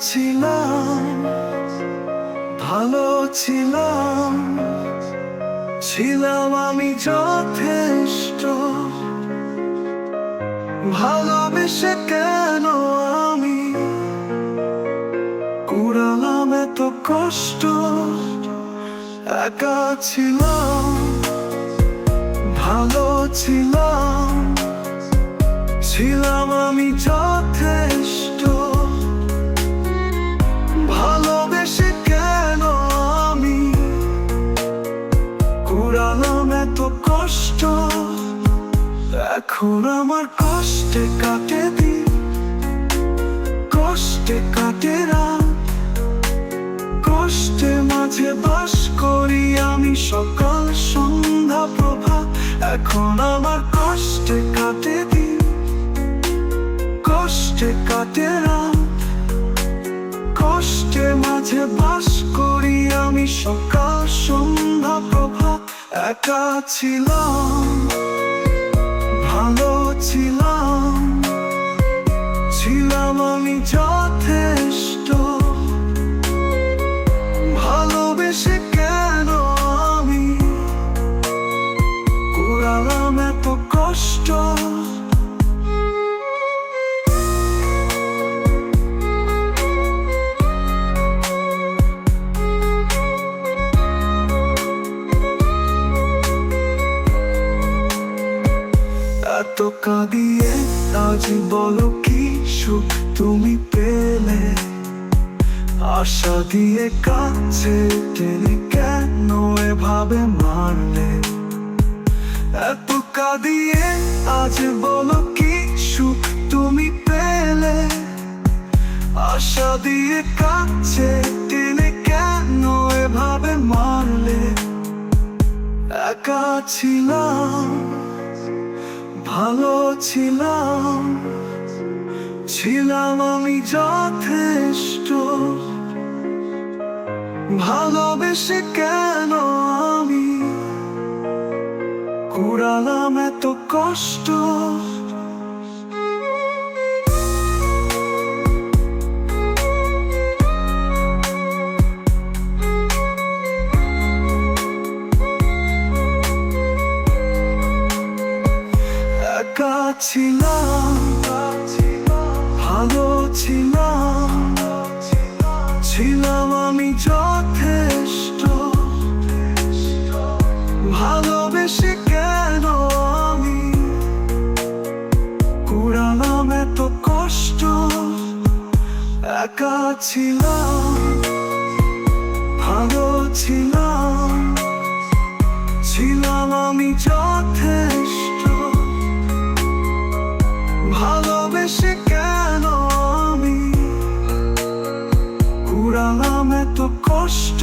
ছিলাম, ভালো ছিলাম ছিলাম আমি যথেষ্ট। ভালোবেসে কেন আমি কুড়ালাম এত কষ্ট? একা ছিলাম, ভালো ছিলাম কষ্ট, এখন আমার কষ্টে কাটে দিন, কষ্টে কাটে রাত। কষ্টে মাঝে বাস করি আমি সকাল, সন্ধ্যা প্রভা এখন আমার কষ্টে কাটে দিন, কষ্টে কাটে কষ্টে মাঝে বাস করি আমি সকাল একা ছিলাম ভালো ছিলাম ছিলাম আমি যথেষ্ট। ভালোবেসে কেন আমি কুড়ালাম এত কষ্ট? এত কাঁদিয়ে আজ বলো কি সুখ তুমি পেলে? আশা দিয়ে কাছে টেনে কেন এভাবে মারলে? এত কাঁদিয়ে আজ বলো কি সুখ তুমি পেলে? আশা দিয়ে কাছে টেনে কেন এভাবে মারলে? একা ছিলাম। ভালো ছিলাম ছিলাম আমি যথেষ্ট। ভালোবেসে কেন আমি কুড়ালাম এত কষ্ট? ছিলাম, ভালো ছিলাম ছিলাম আমি যথেষ্ট। ভালোবেসে কেন আমি কুড়ালাম এত কষ্ট? একা ছিলাম, ভালো ছিলাম। ভালোবেসে কেন আমি। কুড়ালাম এত কষ্ট